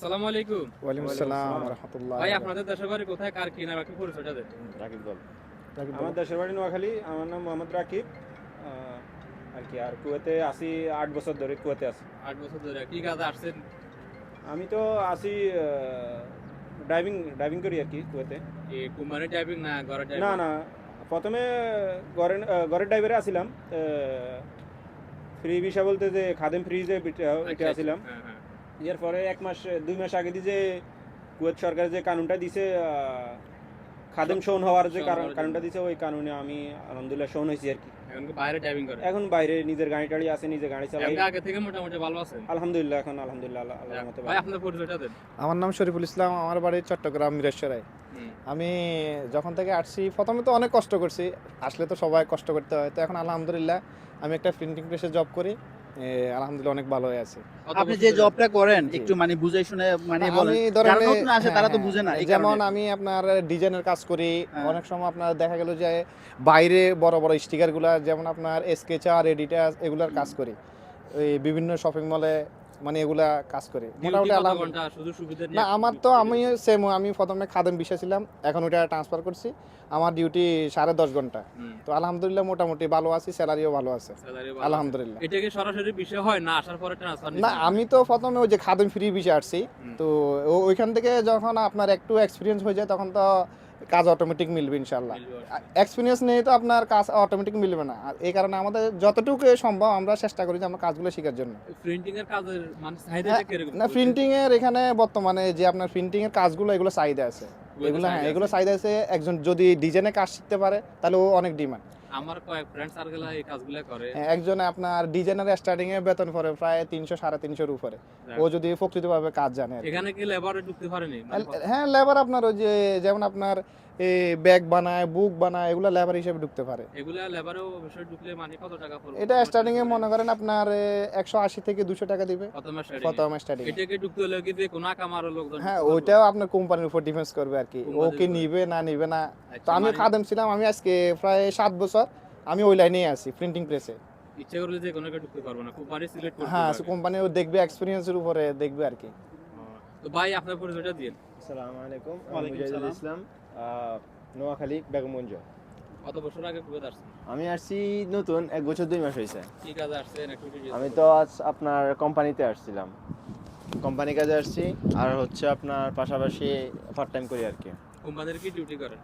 আসসালামু আলাইকুম। ওয়ালাইকুম আসসালাম রহমতুল্লাহ ভাই আপনাদের দেশের বাড়ি কোথায়? কার কিনা বাকি পরিচয়টা দেন। রাকিব বল রাকিব আমার দেশের বাড়ি নোয়াখালী। আমার নাম মোহাম্মদ রাকিব। আর কি আর কুয়েতে আসি আট বছর ধরে কুয়েতে আছি। আট বছর ধরে। কি কাজে আসছেন? আমি তো আসি ড্রাইভিং ড্রাইভিং করি আর কি কুয়েতে। কুমারে ড্রাইভিং না ঘরে ড্রাইভিং না না। প্রথমে ঘরের আহ, ঘরের ড্রাইভারে আসিলাম ফ্রি ভিসা বলতে যে খাদেম ফ্রিজে আসিলাম হ্যাঁ। পরে এক মাস দুই মাস আগে দিয়ে যে কুয়েত সরকার যে কানুনটা দিছে খাদেম শোন হওয়ার যে শোন কারণ- কানুনটা দিছে ওই কানুনে আমি আলহামদুলিল্লাহ শোন হয়েছি আর কি। এখন বাইরে ড্রাইভিং করে? এখন বাইরে নিজের গাড়ি টাড়ি আছে নিজে গাড়ি চালাই। আগে থেকে মোটামুটি ভালো আছেন আলহামদুলিল্লাহ এখন আলহামদুলিল্লাহ আল্লাহর মতো ভাই আপনার পরিচয়টা দেন। আমার নাম শরীফুল ইসলাম আমার বাড়ি চট্টগ্রাম মিরেশ্বরায়। আমি যখন থেকে আসছি প্রথমে তো অনেক কষ্ট করছি আসলে তো সবাই কষ্ট করতে হয়। তো এখন আলহামদুলিল্লাহ আমি একটা প্রিন্টিং প্রেসে জব করি। আলহামদুলিল্লাহ অনেক ভালো আছে। আপনি যে জবটা করেন একটু মানে বুঝাই শুনে মানে বলেন। যারা নতুন আসে হ্যাঁ, তারা তো হ্যাঁ, বুঝে না যেমন আমি আপনার ডিজাইনের কাজ করি হ্যাঁ। অনেক সময় আপনার দেখা গেল যে বাইরে বড় বড় স্টিকারগুলো যেমন আপনার স্কেচার এডিটার এগুলার কাজ করি। এই বিভিন্ন শপিং মলে মানে এগুলা কাজ করি। মোটামুটি আলহামদুলিল্লাহ না আমার তো আমি সেম আমি প্রথমে খাদেম বিষয় ছিলাম এখন ওইটা ট্রান্সফার করছি। আমার ডিউটি সাড়ে দশ ঘণ্টা। তো আলহামদুলিল্লাহ মোটামুটি ভালো আছি স্যালারিও ভালো আছে। আলহামদুলিল্লাহ। এটা কি সরাসরি বিষয় হয় না আসার পরে ট্রান্সফার না আমি তো প্রথমে ওই যে খাদেম ফ্রি বিষয় আসছি। তো ওইখান থেকে যখন আপনার একটু এক্সপিরিয়েন্স হয়ে যায় তখন তো কাজ অটোমেটিক মিলবে ইনশাল্লাহ এক্সপিরিয়েন্স নেই তো আপনার কাজ অটোমেটিক মিলবে না। আর এই কারণে আমাদের যতটুকু সম্ভব আমরা চেষ্টা করি যে আমরা কাজগুলো শেখার জন্য। প্রিন্টিং এর কাজের মানে হ্যাঁ, না প্রিন্টিং এর এখানে বর্তমানে যে আপনার প্রিন্টিং এর কাজগুলো এগুলো চাহিদা আছে। এগুলো হ্যাঁ এগুলো চাহিদা আছে। একজন যদি ডিজাইনে কাজ শিখতে পারে তাহলে ও অনেক ডিমান্ড আমার কয়েক ফ্রেন্ড সার্কেল এই কাজগুলো করে। একজনে আপনার ডিজাইনার স্টার্টিং এ বেতন পড়ে প্রায় তিনশো সাড়ে তিনশোর উপরে। ও যদি প্রকৃতভাবে কাজ জানে এখানে কি লেবারে ঢুকতে পারেনি? মানে হ্যাঁ লেবার আপনার ওই যে যেমন আপনার ব্যাগ বানায় বুক বানায় এগুলো লেবার হিসেবে ঢুকতে পারে। এগুলা লেবারেও বিষয় ঢুকলে মানে কত টাকা পড়বে? এটা স্টার্টিং এ মনে করেন আপনার একশো আশি থেকে দুশো টাকা দিবে। কত মাস প্রথম স্টার্টিং এটাকে ঢুকতে হলে কি যে কোনো কামারও লোকজন হ্যাঁ ওইটাও আপনার কোম্পানির উপর ডিফেন্স করবে আর কি। ও কি নিবে না নিবে না। আচ্ছা, তো আমি মানে খাদেম ছিলাম আমি আজকে প্রায় সাত বছর আমি ওই লাইনেই আছি প্রিন্টিং প্রেসে ইচ্ছে করলে যে কোনো ঢুকতে পারব না কোম্পানি সিলেক্ট করতে হ্যাঁ। কোম্পানি ও দেখবে এক্সপিরিয়েন্সের উপরে দেখবে আর কি। তো ভাই আপনার পরিচয়টা দিন। আসসালামু আলাইকুম আমি ওয়ালাইকুম মুজাহিদুল ইসলাম। আহ, নোয়াখালী বেগমগঞ্জ। কত বছর আগে কুয়েত আসছেন আমি আসছি নতুন এক বছর দুই মাস হয়েছে কি কাজে আসছেন? আমি তো আজ আপনার কোম্পানিতে আসছিলাম। কোম্পানি কাজে আসছি আর হচ্ছে আপনার পাশাপাশি পার্ট টাইম করি আর কি। কোম্পানির কি ডিউটি করেন?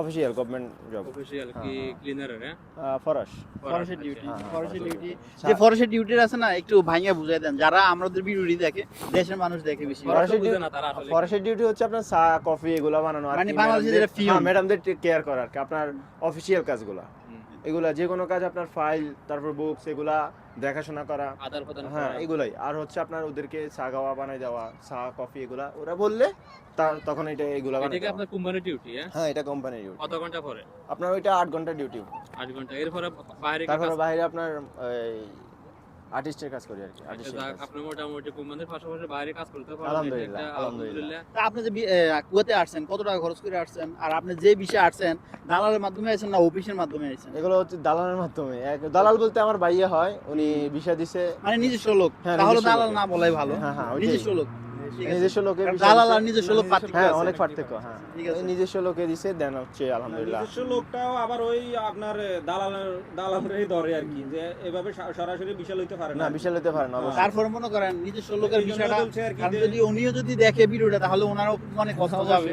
অফিসিয়াল গভর্নমেন্ট জব অফিসিয়াল কি ক্লিনার হ্যাঁ। ফরাশ ফরাশের ডিউটি ফরেস্টের ডিউটি যে ফরাশের ডিউটি আছে না একটু ভাঙিয়ে বুঝাই দেন। যারা আমাদের ভিডিওটি দেখে দেশের মানুষ দেখে বেশি। ফরাসের ডিউটি না তারা আসলে ফরাশের ফরেস্টের ডিউটি হচ্ছে আপনার চা কফি এগুলা বানানো। আর মানে বাংলাদেশের বাংলাদেশে যেটা। হ্যাঁ, ম্যাডামদের কেয়ার করার আর কি আপনার অফিসিয়াল কাজগুলো। এগুলা যে কোনো কাজ আপনার ফাইল তারপর বুকস এগুলা দেখাশোনা করা আদান প্রদান হ্যাঁ এগুলাই। আর হচ্ছে আপনার ওদেরকে চা গাওয়া বানাই দেওয়া চা কফি এগুলা ওরা বললে তার তখন এটা এগুলা বানাই এটা আপনার কোম্পানি ডিউটি হ্যাঁ? হ্যাঁ এটা কোম্পানির ডিউটি কত ঘণ্টা পরে? আপনার ওইটা আট ঘণ্টা ডিউটি আট ঘণ্টা। এরপরে বাইরে তারপরে বাইরে আপনার আর্টিস্টের কাজ করি আর কি আচ্ছা, আপনি মোটামুটি কোম্পানির পাশাপাশি বাইরে কাজ করতে পারেন আলহামদুলিল্লাহ, আলহামদুলিল্লাহ। আপনি যে কুয়েতে আসছেন কত টাকা খরচ করে আসছেন? আর আপনি যে বিষয়ে আসছেন দালালের মাধ্যমে আসছেন না অফিসের মাধ্যমে আসছেন? এগুলো হচ্ছে দালালের মাধ্যমে। দালাল বলতে আমার ভাইয়া হয় উনি বিষয় দিছে। মানে নিজস্ব লোক হ্যাঁ, তাহলে দালাল না বলাই ভালো। হ্যাঁ হ্যাঁ নিজস্ব লোক। নিজস্ব লোকে নিজস্ব লোক পার্থক্য হ্যাঁ অনেক পার্থক্য হ্যাঁ। নিজস্ব লোকে দিছে দেন হচ্ছে আলহামদুলিল্লাহ। নিজস্ব লোকটাও আবার ওই আপনার দালালের দালালেরই ধরে আর কি যে এভাবে সরাসরি বিশাল হইতে পারে না। বিশাল হতে পারে না অবশ্যই। তারপরে মনে করেন নিজস্ব লোকের বিষয়টা আর যদি উনিও যদি দেখে ভিডিওটা তাহলে ওনারও মনে অবশ্যই, যাবে।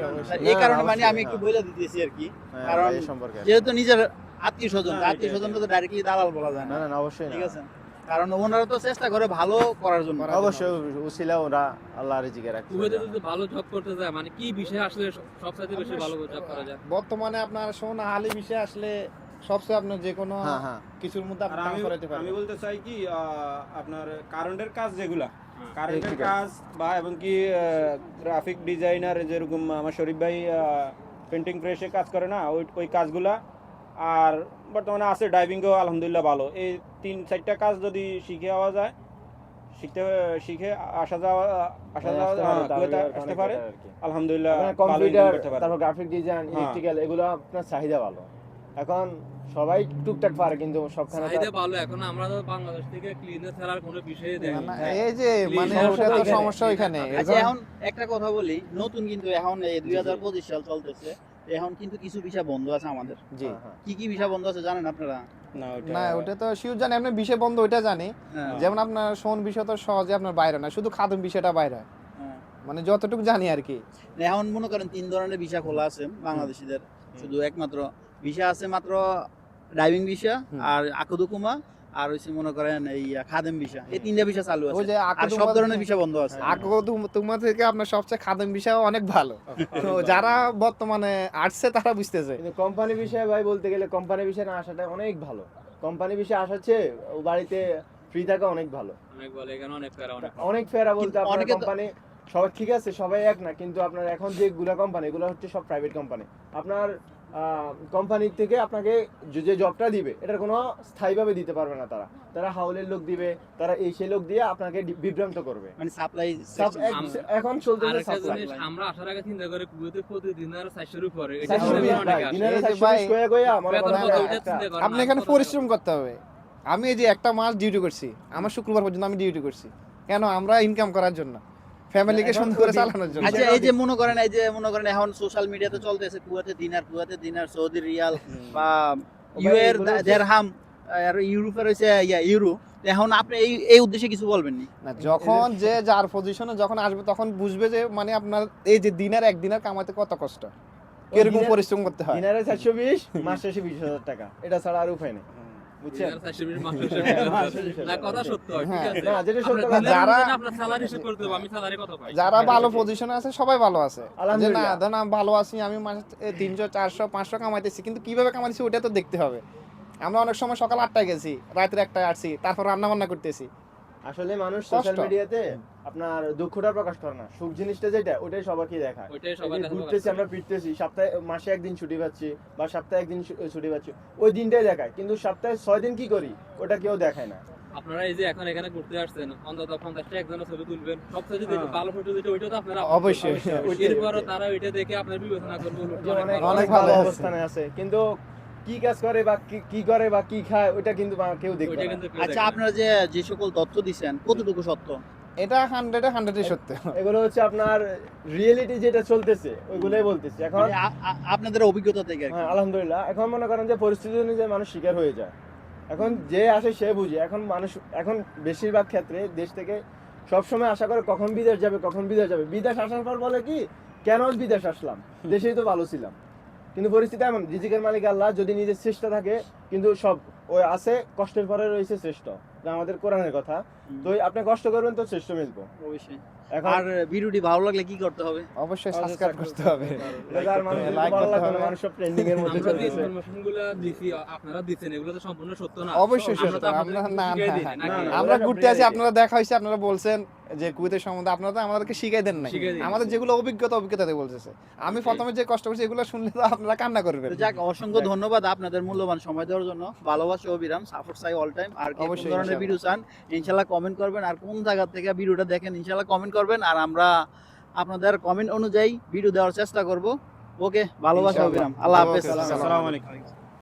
এই কারণে মানে আমি একটু হ্যাঁ। বলে দিতেছি আর কি। হ্যাঁ, কারণ সম্পর্কে যেহেতু নিজের আত্মীয় স্বজন আত্মীয় স্বজন তো ডাইরেক্টলি দালাল বলা যায় না। না না না অবশ্যই ঠিক আছে? কারণ ওনারা তো চেষ্টা করে ভালো করার জন্য। অবশ্যই উসিলা ওরা আল্লাহ রিজিকে রাখছে কুয়েতে যদি ভালো জব করতে যায় মানে কি বিষয়ে আসলে সবচাইতে বেশি ভালো জব করা যায়? বর্তমানে আপনার সোনা হালি বিষয় আসলে সবচেয়ে আপনার যে কোনো হ্যাঁ হ্যাঁ। কিছুর মধ্যে আপনি করাতে আমি বলতে চাই কি আহ, আপনার কারেন্টের কাজ যেগুলা হ্যাঁ। কারেন্টের কাজ বা এবং কি গ্রাফিক ডিজাইনার যেরকম আমার শরীফ ভাই পেন্টিং প্রেসে কাজ করে না ওই ওই কাজগুলা আর বর্তমানে আছে ড্রাইভিংও আলহামদুলিল্লাহ ভালো। এই তিন চারটা কাজ যদি শিখে যাওয়া যায় শিখতে শিখে আসা যাওয়া আসা যাওয়া হ্যাঁ, আসতে পারে। আলহামদুলিল্লাহ কম্পিউটার তারপর গ্রাফিক ডিজাইন হ্যাঁ। ইলেকট্রিক্যাল এগুলো আপনার চাহিদা ভালো। এখন সবাই টুকটাক পারে কিন্তু সবখানে চাহিদা ভালো এখন আমরা তো বাংলাদেশ থেকে ক্লিনার ছাড়ার কোনো বিষয়ে দেখি না। না, এই যে মানে সমস্যা ওটা তো সমস্যা ওইখানে। আচ্ছা এখন একটা কথা বলি নতুন কিন্তু এখন এই দুই হাজার পঁচিশ সাল চলতেছে। এখন কিন্তু কিছু ভিসা বন্ধ আছে আমাদের। জি। হ্যাঁ, হ্যাঁ। কি কি ভিসা বন্ধ আছে জানেন আপনারা? না ওটা তো শিওর জানি আপনি বিষয় বন্ধ ওইটা জানি। হ্যাঁ, যেমন আপনার সোন বিষয় তো সহজে আপনার বাইরে না শুধু খাদম বিষয়টা বাইরে। মানে যতটুকু জানি আর কি। এখন মনে করেন তিন ধরনের ভিসা খোলা আছে বাংলাদেশিদের। শুধু একমাত্র ভিসা আছে মাত্র ড্রাইভিং ভিসা। আর আকদুকুমা আর হচ্ছে মনে করেন এই খাদেম ভিসা। এই তিনটা ভিসা চালু আছে। আর সব ধরনের ভিসা বন্ধ আছে। আকো তোমার থেকে আপনার সবচেয়ে খাদম বিষয় অনেক ভালো। তো যারা বর্তমানে আসছে তারা বুঝতেছে। কিন্তু কোম্পানি বিষয়ে ভাই বলতে গেলে কোম্পানি বিষয়ে না আসাটা অনেক ভালো। কোম্পানি বিষয়ে আসাচ্ছে ও বাড়িতে ফ্রি থাকা অনেক ভালো। অনেক বলে এখানে অনেক অনেক অনেক ফেরা বলতে আপনার কোম্পানি সবাই ঠিক আছে সবাই এক না কিন্তু আপনার এখন যে গুলা কোম্পানি এগুলো হচ্ছে সব প্রাইভেট কোম্পানি আপনার কোম্পানির থেকে আপনাকে যে- যে জবটা দিবে এটার কোনো স্থায়ীভাবে দিতে পারবে না তারা। তারা হাউলের লোক দিবে তারা এই সেই লোক দিয়ে আপনাকে বিভ্রান্ত করবে। মানে সাপ্লাই এখন জিনিস আমরা আসার আগে চিন্তা করে কুয়েতে উপরে। আসে। দিনের এই যে চারশো ভাই, বিশ কয়ে কয়ে আমার বেতন মনে কত হয় ওইটা একটা- চিন্তা করে আপনি এখানে পরিশ্রম করতে হবে। আমি এই যে একটা মাস ডিউটি করছি আমার শুক্রবার পর্যন্ত আমি ডিউটি করছি। কেন? আমরা ইনকাম করার জন্য। ফ্যামিলিকে সুন্দর করে চালানোর জন্য। আচ্ছা এই যে মনে করেন এই যে মনে করেন এখন সোশ্যাল মিডিয়াতে চলতেছে কুয়াতে দিনার কুয়াতে দিনার সৌদি রিয়াল বা ইউ এর দেড়হাম আর ইউরোপের হচ্ছে ইয়া ইউরো। এখন আপনি এই এই উদ্দেশ্যে কিছু বলবেন নি না যখন যে যার পজিশনে যখন আসবে তখন বুঝবে যে মানে আপনার এই যে দিনের এক দিনের কামাতে কত কষ্ট। কীরকম পরিশ্রম করতে হয়। দিনারে চারশো বিশ মাস শেষে বিশ হাজার টাকা। এটা ছাড়া আর উপায় নেই। বুঝছেন হ্যাঁ। আছে। না, যেটা সত্য আপনার কথা। দিনের যারা- মধ্যে আপনার salary হিসেব করতে হবে, আমি salary কত পাই? যারা ভালো পজিশনে আছে সবাই ভালো আছে যে না আলহামদুলিল্লাহ। ধরেন আমি ভালো আছি আমি মাসে তিনশো চারশো পাঁচশো কামাইতেছি কিন্তু কীভাবে কামাইতেছি ওটা তো দেখতে হবে আমরা অনেক সময় সকাল আটটায় গেছি রাত্রে একটায় আসছি তারপর রান্না বান্না করতেছি আসলে মানুষ সোশ্যাল মিডিয়াতে আপনার দুঃখটা প্রকাশ করে না। সুখ জিনিসটা যেটা ওটাই সবাইকে দেখায়। ওইটাই সবার কাছে ঘুরতেছি আমরা ফিরতেছি সপ্তাহে মাসে একদিন ছুটি পাচ্ছি বা সপ্তাহে একদিন ছুটি পাচ্ছি ওই দিনটাই দেখায়। কিন্তু সপ্তাহে ছয় দিন কি করি ওটা কেউ দেখায় না। আপনারা এই যে এখন এখানে ঘুরতে আসছেন অন্তত পঞ্চাশটা একজনের ছবি তুলবেন সবচেয়ে যেটা হ্যাঁ। ভালো ফটো যেটা ওইটা তো আপনারা অবশ্যই। এরপরও তারা ওইটা দেখে আপনার বিবেচনা করবে অনেক ভালো। অবস্থানে আছে। কিন্তু কি কাজ করে বা কি- কি করে বা কি খায় ওটা কিন্তু কেউ দেখবে কিন্তু আচ্ছা আপনারা যে যে সকল তথ্য দিচ্ছেন কতটুকু সত্য? এটা হান্ড্রেডে হান্ড্রেডই সত্য। এগুলো হচ্ছে আপনার রিয়েলিটি যেটা চলতেছে ওইগুলোই বলতেছি। এখন মানে আপনাদের অভিজ্ঞতা থেকে হ্যাঁ আলহামদুলিল্লাহ। এখন মনে করেন যে পরিস্থিতি অনুযায়ী মানুষ শিকার হয়ে যায়। এখন যে আসে সে বুঝে। এখন মানুষ এখন বেশিরভাগ ক্ষেত্রে দেশ থেকে সবসময় আশা করে কখন বিদেশ যাবে কখন বিদেশ যাবে। বিদেশ আসার পর বলে কি কেন বিদেশ আসলাম? দেশেই তো ভালো ছিলাম। কিন্তু পরিস্থিতি এমন, রিজিকের মালিক আল্লাহ, যদি নিজের শ্রেষ্ঠ থাকে, কিন্তু সব ওই আছে, কষ্টের পরে রয়েছে শ্রেষ্ঠ। আমাদের কোরআনের কথা। তো আপনি কষ্ট করবেন তো শ্রেষ্ঠ মিলবো। অবশ্যই। আর ভিডিওটি ভালো লাগলে কি করতে হবে? অবশ্যই সাবস্ক্রাইব করতে হবে। like করতে হবে। মানুষ সব ট্রেন্ডিং এর মধ্যে আমরা যে চলতেছে ইনফরমেশন দিছি আপনারা দিচ্ছেন এগুলো তো সম্পূর্ণ সত্য না। অবশ্যই সত্য। আমরা না আমরা ঘুরতে আসি আপনারা দেখা হয়েছে আপনারা বলছেন যে কুয়েতের সম্বন্ধে। আপনারা তো আমাদেরকে শিখাই দেন নাই। আমাদের যেগুলো অভিজ্ঞতা অভিজ্ঞতাতে বলতেছে। আমি প্রথমে যে কষ্ট করছি এগুলো শুনলে তো আপনারা কান্না করবেন। যাক অসংখ্য ধন্যবাদ আপনাদের মূল্যবান সময় দেওয়ার জন্য। ভালোবাসা অবিরাম সাপোর্ট চাই অল টাইম আর কি কোন অবশ্যই, ধরনের ভিডিও চান ইনশাল্লাহ কমেন্ট করবেন আর কোন জায়গা থেকে ভিডিওটা দেখেন ইনশাল্লাহ কমেন্ট করবেন। আর আমরা আপনাদের কমেন্ট অনুযায়ী ভিডিও দেওয়ার চেষ্টা করব। ওকে ভালোবাসা। অবিরাম আল্লাহ হাফেজ। আসসালামু আলাইকুম।